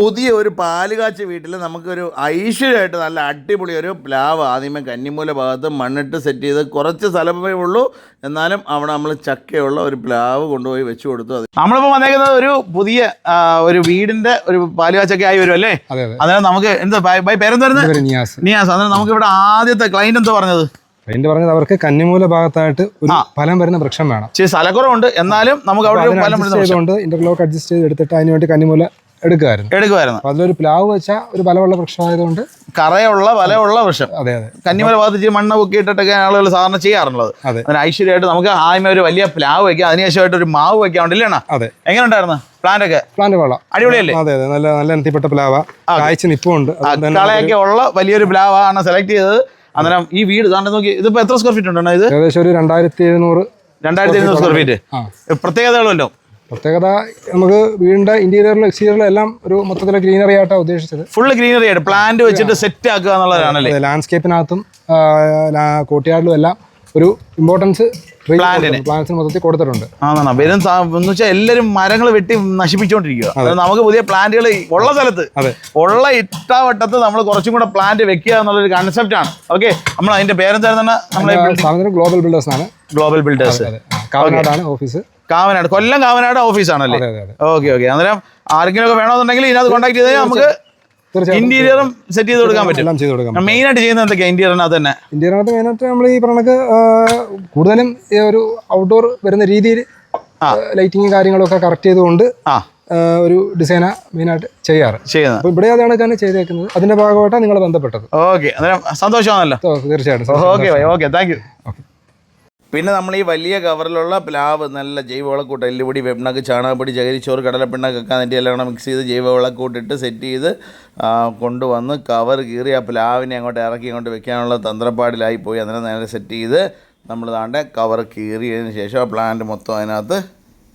പുതിയ ഒരു പാലുകാച്ച വീട്ടിൽ നമുക്കൊരു ഐശ്വര്യമായിട്ട് നല്ല അടിപൊളി ഒരു പ്ലാവ് ആദ്യമേ കന്നിമൂല ഭാഗത്ത് മണ്ണിട്ട് സെറ്റ് ചെയ്ത് കുറച്ച് സ്ഥലമേ ഉള്ളൂ. എന്നാലും അവിടെ നമ്മൾ ചക്കയുള്ള ഒരു പ്ലാവ് കൊണ്ടുപോയി വെച്ച് കൊടുത്തു. അത് നമ്മളിപ്പോൾ വന്നേക്കുന്നത് ഒരു പുതിയ ഒരു വീടിന്റെ ഒരു പാലുകാച്ചൊക്കെ ആയി വരും അല്ലേ അതെ അതെ. അന്നേരം നമുക്ക് എന്താ ബൈ ബൈ പേരെന്താ എന്റെ നിയാസ്. നിയാസ്. അന്നേരം നമുക്ക് ഇവിടെ ആദ്യത്തെ ക്ലൈന്റ് എന്താ പറഞ്ഞത്? അതിന്റെ പറഞ്ഞത് അവർക്ക് കന്നിമൂല ഭാഗത്തായിട്ട് ഒരു ഫലം വരുന്ന വൃക്ഷം വേണം. സ്ഥലക്കുറവുണ്ട്. എന്നാലും നമുക്ക് അവിടെ ഇന്റർലോക്ക് അഡ്ജസ്റ്റ് ചെയ്ത് എടുത്തിട്ട് അതിനുവേണ്ടി കന്നിമൂല എടുക്കുമായിരുന്നു. എടുക്കുമായിരുന്നു. അതിലൊരു പ്ലാവ് വെച്ചാൽ ഒരു ബലമുള്ള വൃക്ഷമായതുകൊണ്ട് കറയുള്ള ബലമുള്ള വൃക്ഷം. അതെ അതെ. കന്നിമല ഭാഗത്ത് ഇച്ചിരി മണ്ണ് പൊക്കി ഇട്ടിട്ടൊക്കെ ആളുകൾ സാധാരണ ചെയ്യാറുള്ളത്. അതെ. അതിന് ഐശ്വര്യമായിട്ട് നമുക്ക് ആദ്യമേ ഒരു വലിയ പ്ലാവ് വെക്കാം. അതിനുശേഷമായിട്ട് ഒരു മാവ് വെക്കാൻ ഉണ്ടല്ലേ അതെ. എങ്ങനെ ഉണ്ടായിരുന്നു പ്ലാന്റ് ഒക്കെ? പ്ലാന്റ് കൊള്ളാം. അടിപൊളിയല്ലേ? അതെ അതെ. നല്ല നല്ല എനത്തിപ്പെട്ട പ്ലാവ. കായ്ച്ച് നിപ്പുണ്ട്. കളയൊക്കെ ഉള്ള വലിയൊരു പ്ലാവ് ആണ് സെലക്ട് ചെയ്തത്. അന്നേരം ഈ വീട് താണ്ടെ നോക്കി ഇതിപ്പോ എത്ര സ്ക്വയർ ഫീറ്റ് ഉണ്ടോ ഇത്? ഏകദേശം ഒരു രണ്ടായിരത്തി എഴുന്നൂറ് രണ്ടായിരത്തി എഴുന്നൂറ് സ്ക്വയർ ഫീറ്റ് ആ. പ്രത്യേകതകളുമല്ലോ പ്രത്യേകത നമുക്ക് വീടിന്റെ ഇന്റീരിയറിലും എക്സ്റ്റീരിയറിലും എല്ലാം ഒരു മൊത്തത്തിലെ ഗ്രീനറി ആയിട്ടാണ് ഉദ്ദേശിച്ചത്. ഫുൾ ഗ്രീനറി ആയിട്ട് പ്ലാന്റ് വെച്ചിട്ട് സെറ്റ് ആക്കുക എന്നുള്ളതാണ് ലാൻഡ്സ്കേപ്പിനകത്തും കോട്ടിയാടിലും എല്ലാം ഒരു ഇമ്പോർട്ടൻസ്. പ്ലാന്റ്സിന് മൊത്തത്തിൽ കൊടുത്തിട്ടുണ്ട്. എന്ന് വെച്ചാൽ എല്ലാവരും മരങ്ങൾ വെട്ടി നശിപ്പിച്ചുകൊണ്ടിരിക്കുക നമുക്ക് പുതിയ പ്ലാന്റുകൾ ഉള്ള സ്ഥലത്ത്. ഉള്ള ഇട്ടാവട്ടത്ത് നമ്മൾ കുറച്ചും കൂടെ പ്ലാന്റ് വെക്കുക എന്നുള്ളൊരു കൺസെപ്റ്റ് ആണ്. ഓക്കെ നമ്മൾ അതിന്റെ പേരെന്തായിരുന്നു? ഗ്ലോബൽ ബിൽഡേഴ്സ് ആണ് ഗ്ലോബൽ ബിൽഡേഴ്സ് കാവനാടാണ് office. Kavanad. Kollam Kavanad ഓഫീസാണല്ലേ? Okay okay. അന്നേരം ആർക്കെങ്കിലും ഒക്കെ വേണമെന്നുണ്ടെങ്കിൽ ഇതിനകത്ത് കോൺടാക്ട് ചെയ്താൽ നമുക്ക് ഇന്റീരിയറും സെറ്റ് ചെയ്ത് കൊടുക്കാൻ പറ്റും. എല്ലാം ചെയ്ത് കൊടുക്കാം മെയിൻ ആയിട്ട് ചെയ്യുന്നത് എന്തൊക്കെയാ? ഇന്റീരിയറിനകത്ത് തന്നെ. ഇന്റീരിയറിനകത്ത് മെയിൻ ആയിട്ട് നമ്മൾ ഈ പറഞ്ഞക്ക് കൂടുതലും ഒരു ഔട്ട്ഡോർ വരുന്ന രീതിയിൽ ആ. ലൈറ്റിങ് കാര്യങ്ങളൊക്കെ കറക്റ്റ് ചെയ്തുകൊണ്ട് ഒരു ഡിസൈനാ മെയിനായിട്ട് ചെയ്യാറ്. ചെയ്യുന്നത്. അപ്പോൾ ഇവിടെ അതാണ് തന്നെ ചെയ്തേക്കുന്നത്. അതിന്റെ ഭാഗമായിട്ടാണ് നിങ്ങൾ ബന്ധപ്പെട്ടത്. ഓക്കെ. അന്നേരം സന്തോഷമാണല്ലോ. തീർച്ചയായിട്ടും. Okay okay thank you okay. പിന്നെ നമ്മൾ ഈ വലിയ കവറിലുള്ള പ്ലാവ് നല്ല ജൈവവളക്കൂട്ട് എല്ലുപൊടി വെണ്ണക്ക് ചാണകപ്പൊടി ചകിരിച്ചോറ് കടലപ്പിണ്ണക്കൊക്കെ അതിന്റെ എല്ലാം കൂടെ മിക്സ് ചെയ്ത് ജൈവവളക്കൂട്ടിട്ട് സെറ്റ് ചെയ്ത് കൊണ്ടുവന്ന് കവർ കീറി ആ പ്ലാവിനെ അങ്ങോട്ട് ഇറക്കി അങ്ങോട്ട് വെക്കാനുള്ള തന്ത്രപ്പാടിലായി പോയി. അന്നേരം നേരെ സെറ്റ് ചെയ്ത് നമ്മൾ താണ്ടെ കവർ കീറിയതിന് ശേഷം ആ പ്ലാന്റ് മൊത്തം അതിനകത്ത്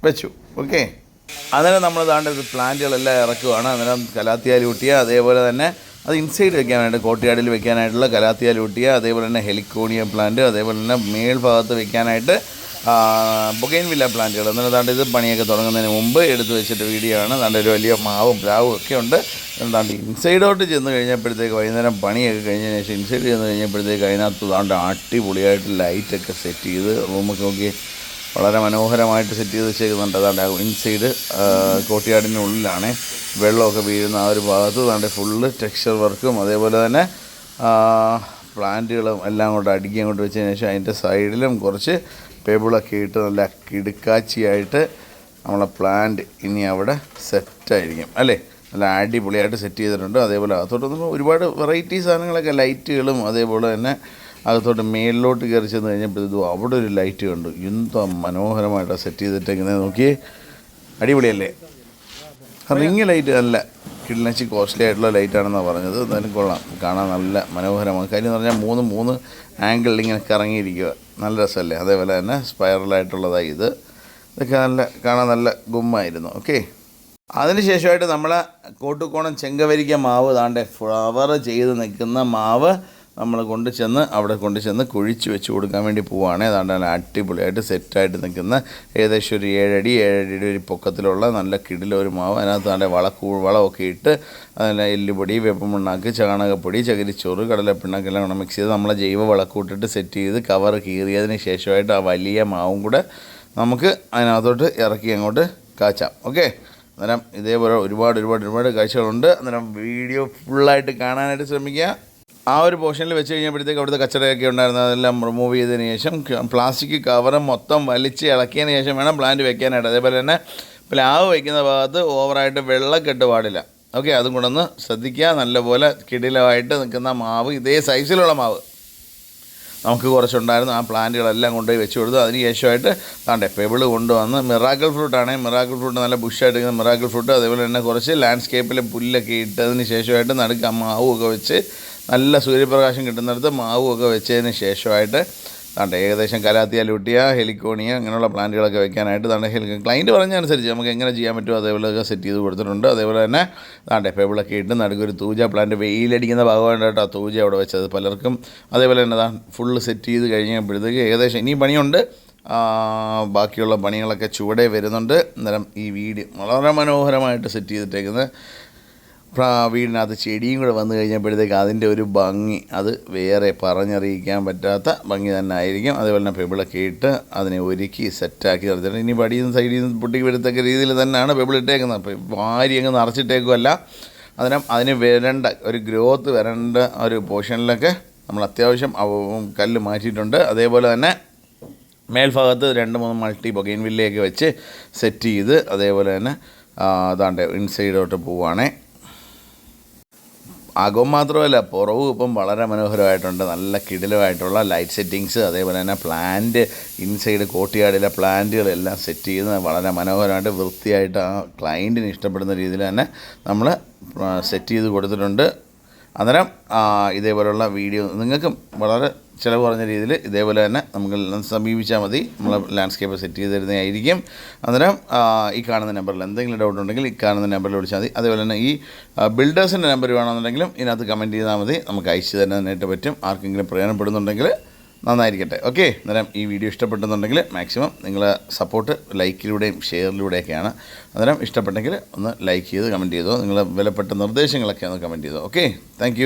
വെച്ചു. ഓക്കെ അന്നേരം നമ്മൾ താണ്ടെ പ്ലാന്റുകളെല്ലാം ഇറക്കുവാണ്. അന്നേരം കലാത്തിയാലി ഊട്ടിയ അതേപോലെ തന്നെ അത് ഇൻസൈഡ് വെക്കാനായിട്ട് വേണ്ടി കോട്ടിയാടിൽ വെക്കാനായിട്ടുള്ള കലാത്തിയാൽ ഊട്ടിയ അതേപോലെ തന്നെ ഹെലിക്കോണിയ പ്ലാന്റ് അതേപോലെ തന്നെ മേൽഭാഗത്ത് വെക്കാനായിട്ട് ബൊഗൈൻ വില്ല പ്ലാന്റുകൾ എന്നിട്ട് ഇത് പണിയൊക്കെ തുടങ്ങുന്നതിന് മുമ്പ് എടുത്തു വെച്ചിട്ട് വീഡിയോ ആണ്. താണ്ട് ഒരു വലിയ മാവും പ്ലാവും ഒക്കെ ഉണ്ട്. താണ്ട് ഇൻസൈഡോട്ട് ചെന്ന് കഴിഞ്ഞപ്പോഴത്തേക്ക് വൈകുന്നേരം പണിയൊക്കെ കഴിഞ്ഞതിന് ശേഷം ഇൻസൈഡ് ചെന്ന് കഴിഞ്ഞപ്പോഴത്തേക്ക് അതിനകത്ത് താണ്ട് അടിപൊളിയായിട്ട് ലൈറ്റൊക്കെ സെറ്റ് ചെയ്ത് റൂമൊക്കെ നോക്കി വളരെ മനോഹരമായിട്ട് സെറ്റ് ചെയ്ത് വെച്ചേക്കുന്നുണ്ട്. അതാണ്ട് ഇൻസൈഡ് കോട്ടിയാടിനുള്ളിലാണ് വെള്ളമൊക്കെ വീഴുന്ന ആ ഒരു ഭാഗത്ത്. അതാണ്ട് ഫുള്ള് ടെക്സ്ചർ വർക്കും അതേപോലെ തന്നെ പ്ലാന്റുകളും എല്ലാം കൊണ്ട് അടുക്കി അങ്ങോട്ട് വെച്ചതിന് ശേഷം അതിന്റെ സൈഡിലും കുറച്ച് പേബിളൊക്കെ ഇട്ട് നല്ല കിടുക്കാച്ചിയായിട്ട് നമ്മളെ പ്ലാന്റ് ഇനി അവിടെ സെറ്റായിരിക്കും അല്ലേ? നല്ല അടിപൊളിയായിട്ട് സെറ്റ് ചെയ്തിട്ടുണ്ട്. അതേപോലെ അകത്തോട്ട് ഒരുപാട് വെറൈറ്റി സാധനങ്ങളൊക്കെ ലൈറ്റുകളും അതേപോലെ തന്നെ അകത്തോട്ട് മേളിലോട്ട് കയറി ചെന്ന് കഴിഞ്ഞപ്പോഴത്തേക്കും അവിടെ ഒരു ലൈറ്റ് കണ്ടു. എന്താ മനോഹരമായിട്ടാണ് സെറ്റ് ചെയ്തിട്ട് എങ്ങനെ നോക്കി. അടിപൊളിയല്ലേ? റിങ് ലൈറ്റ് അല്ല. കിഡ്നച്ചി കോസ്റ്റ്ലി ആയിട്ടുള്ള ലൈറ്റാണെന്നാണ് പറഞ്ഞത്. എന്തായാലും കൊള്ളാം. കാണാൻ നല്ല മനോഹരമാണ്. കാര്യം എന്ന് പറഞ്ഞാൽ മൂന്ന് മൂന്ന് ആംഗിളിൽ ഇങ്ങനെ കറങ്ങിയിരിക്കുക നല്ല രസമല്ലേ? അതേപോലെ തന്നെ സ്പൈറലായിട്ടുള്ളതായി ഇത്. ഇതൊക്കെ നല്ല കാണാൻ നല്ല ഗുമ്മായിരുന്നു. ഓക്കെ അതിനുശേഷമായിട്ട് നമ്മളെ കോട്ടുകോണം ചെങ്കവരിക്ക മാവ് താണ്ടെ ഫ്ലവർ ചെയ്ത് നിൽക്കുന്ന മാവ് നമ്മൾ കൊണ്ട് ചെന്ന് അവിടെ കൊണ്ട് ചെന്ന് കുഴിച്ച് വെച്ച് കൊടുക്കാൻ വേണ്ടി പോവുകയാണ് ഏതാണ്ട് നല്ല അടിപൊളിയായിട്ട് സെറ്റായിട്ട് നിൽക്കുന്ന ഏകദേശം ഒരു ഏഴടി ഏഴടിയുടെ ഒരു പൊക്കത്തിലുള്ള നല്ല കിടില ഒരു മാവ്. അതിനകത്ത് നല്ല വളക്കൂ വളമൊക്കെ ഇട്ട് അതിൽ എല്ലുപൊടി വേപ്പമുണ്ണാക്ക് ചാണകപ്പൊടി ചകിരിച്ചോറ് കടലപ്പിണ്ണാക്കെല്ലാം കൂടെ മിക്സ് ചെയ്ത് നമ്മളെ ജൈവ വളക്കൂട്ടിട്ട് സെറ്റ് ചെയ്ത് കവർ കീറിയതിന് ശേഷമായിട്ട് ആ വലിയ മാവും കൂടെ നമുക്ക് അതിനകത്തോട്ട് ഇറക്കി അങ്ങോട്ട് കാച്ചാം. ഓക്കെ അന്നേരം ഇതേപോലെ ഒരുപാട് ഒരുപാട് ഒരുപാട് കാഴ്ചകളുണ്ട്. അന്നേരം വീഡിയോ ഫുള്ളായിട്ട് കാണാനായിട്ട് ശ്രമിക്കുക. ആ ഒരു പോർഷനിൽ വെച്ച് കഴിഞ്ഞപ്പോഴത്തേക്ക് അവിടുത്തെ കച്ചറയൊക്കെ ഉണ്ടായിരുന്നു. അതെല്ലാം റിമൂവ് ചെയ്തതിന് ശേഷം പ്ലാസ്റ്റിക് കവറ് മൊത്തം വലിച്ച് ഇളക്കിയതിന് ശേഷം വേണം പ്ലാന്റ് വെക്കാനായിട്ട്. അതേപോലെ തന്നെ പ്ലാവ് വയ്ക്കുന്ന ഭാഗത്ത് ഓവറായിട്ട് വെള്ളക്കെട്ട് പാടില്ല. ഓക്കെ അതും കൂടെ ഒന്ന് ശ്രദ്ധിക്കുക. നല്ലപോലെ കിടിലമായിട്ട് നിൽക്കുന്ന മാവ് ഇതേ സൈസിലുള്ള മാവ്. നമുക്ക് കുറച്ചുണ്ടായിരുന്നു. ആ പ്ലാന്റുകളെല്ലാം കൊണ്ടുപോയി വെച്ച് കൊടുത്തു. അതിന് ശേഷമായിട്ട് താണ്ടെ പെബിൾ കൊണ്ടുവന്ന് മിറാക്കിൾ ഫ്രൂട്ടാണ് മിറാക്കിൾ ഫ്രൂട്ട് നല്ല ബുഷായിട്ട് ഇരിക്കുന്ന മിറാക്കിൾ ഫ്രൂട്ട് അതേപോലെ തന്നെ കുറച്ച് ലാൻഡ്സ്കേപ്പിലെ പുല്ലൊക്കെ ഇട്ടതിന് ശേഷമായിട്ട് നടുക്ക് ആ മാവുമൊക്കെ വെച്ച് നല്ല സൂര്യപ്രകാശം കിട്ടുന്നിടത്ത് മാവുമൊക്കെ വെച്ചതിന് ശേഷമായിട്ട് താണ്ട ഏകദേശം കലാത്തിയ ലൂട്ടിയ ഹെലിക്കോണിയ അങ്ങനെയുള്ള പ്ലാന്റുകളൊക്കെ വെക്കാനായിട്ട് താണ്ട ഹെലി ക്ലൈന്റ് പറഞ്ഞനുസരിച്ച് നമുക്ക് എങ്ങനെ ചെയ്യാൻ പറ്റുമോ അതേപോലെയൊക്കെ സെറ്റ് ചെയ്ത് കൊടുത്തിട്ടുണ്ട്. അതേപോലെ തന്നെ താണ്ടെ പെബിളൊക്കെ ഇട്ട് നടുക്കൊരു തൂജ പ്ലാന്റ് വെയിലടിക്കുന്ന ഭാഗമായിട്ട് കേട്ടോ തൂജ അവിടെ വെച്ചത് പലർക്കും. അതേപോലെ തന്നെ താ ഫുള്ള് സെറ്റ് ചെയ്ത് കഴിഞ്ഞപ്പോഴത്തേക്ക് ഏകദേശം ഇനിയും പണിയുണ്ട്. ബാക്കിയുള്ള പണികളൊക്കെ ചുവടെ വരുന്നുണ്ട്. അന്നേരം ഈ വീഡിയോ വളരെ മനോഹരമായിട്ട് സെറ്റ് ചെയ്തിട്ടേക്കുന്നത്. വീടിനകത്ത് ചെടിയും കൂടെ വന്നു കഴിഞ്ഞപ്പോഴത്തേക്ക് അതിന്റെ ഒരു ഭംഗി. അത് വേറെ പറഞ്ഞറിയിക്കാൻ പറ്റാത്ത ഭംഗി തന്നെ ആയിരിക്കും. അതേപോലെ തന്നെ പെബിളൊക്കെ ഇട്ട് അതിനെ ഒരുക്കി സെറ്റാക്കി നിർത്തിയിട്ട് ഇനി പടിയിൽ നിന്ന് സൈഡിൽ നിന്ന് പൊട്ടിക്ക് വരത്തക്ക രീതിയിൽ തന്നെയാണ് പെബിൾ ഇട്ടേക്കുന്നത്. അപ്പോൾ വാരി അങ്ങ് നിറച്ചിട്ടേക്കുമല്ല അതിന് അതിന് വരേണ്ട ഒരു ഗ്രോത്ത് വരേണ്ട ഒരു പോർഷനിലൊക്കെ നമ്മൾ അത്യാവശ്യം കല്ല് മാറ്റിയിട്ടുണ്ട്. അതേപോലെ തന്നെ മേൽഭാഗത്ത് രണ്ട് മൂന്ന് മൾട്ടി ബൊഗൈൻ വില്ലയൊക്കെ വെച്ച് സെറ്റ് ചെയ്ത് അതേപോലെ തന്നെ അതാണ്ട് ഇൻസൈഡോട്ട് പോവുകയാണേ അകം മാത്രമല്ല പുറവും ഇപ്പം വളരെ മനോഹരമായിട്ടുണ്ട്. നല്ല കിടിലമായിട്ടുള്ള ലൈറ്റ് സെറ്റിങ്സ് അതേപോലെ തന്നെ പ്ലാന്റ് ഇൻസൈഡ് കോട്ടിയാടിലെ പ്ലാന്റുകളെല്ലാം സെറ്റ് ചെയ്ത് വളരെ മനോഹരമായിട്ട് വൃത്തിയായിട്ട് ആ ക്ലയന്റിന് ഇഷ്ടപ്പെടുന്ന രീതിയിൽ തന്നെ നമ്മൾ സെറ്റ് ചെയ്ത് കൊടുത്തിട്ടുണ്ട്. അന്നേരം ഇതേപോലുള്ള വീഡിയോ നിങ്ങൾക്കും വളരെ ചിലവ് കുറഞ്ഞ രീതിയിൽ ഇതേപോലെ തന്നെ നമുക്ക് സമീപിച്ചാൽ മതി. നമ്മൾ ലാൻഡ്സ്കേപ്പ് സെറ്റ് ചെയ്ത് തരുന്നതായിരിക്കും അന്നേരം ഈ കാണുന്ന നമ്പറിൽ എന്തെങ്കിലും ഡൗട്ട് ഉണ്ടെങ്കിൽ ഈ കാണുന്ന നമ്പറിൽ വിളിച്ചാൽ മതി. അതേപോലെ തന്നെ ഈ ബിൽഡേഴ്സിന്റെ നമ്പർ വേണമെന്നുണ്ടെങ്കിലും ഇതിനകത്ത് കമന്റ് ചെയ്താൽ മതി. നമുക്ക് അയച്ചു തരാനായിട്ട് പറ്റും. ആർക്കെങ്കിലും പ്രയോജനപ്പെടുന്നുണ്ടെങ്കിൽ നന്നായിരിക്കട്ടെ. ഓക്കെ അന്നേരം ഈ വീഡിയോ ഇഷ്ടപ്പെട്ടെന്നുണ്ടെങ്കിൽ മാക്സിമം നിങ്ങൾ സപ്പോർട്ട് ലൈക്കിലൂടെയും ഷെയറിലൂടെയൊക്കെയാണ് അന്നേരം ഇഷ്ടപ്പെട്ടെങ്കിൽ ഒന്ന് ലൈക്ക് ചെയ്ത് കമന്റ് ചെയ്തോ. നിങ്ങളെ വിലപ്പെട്ട നിർദ്ദേശങ്ങളൊക്കെ ഒന്ന് കമന്റ് ചെയ്തോ. Okay thank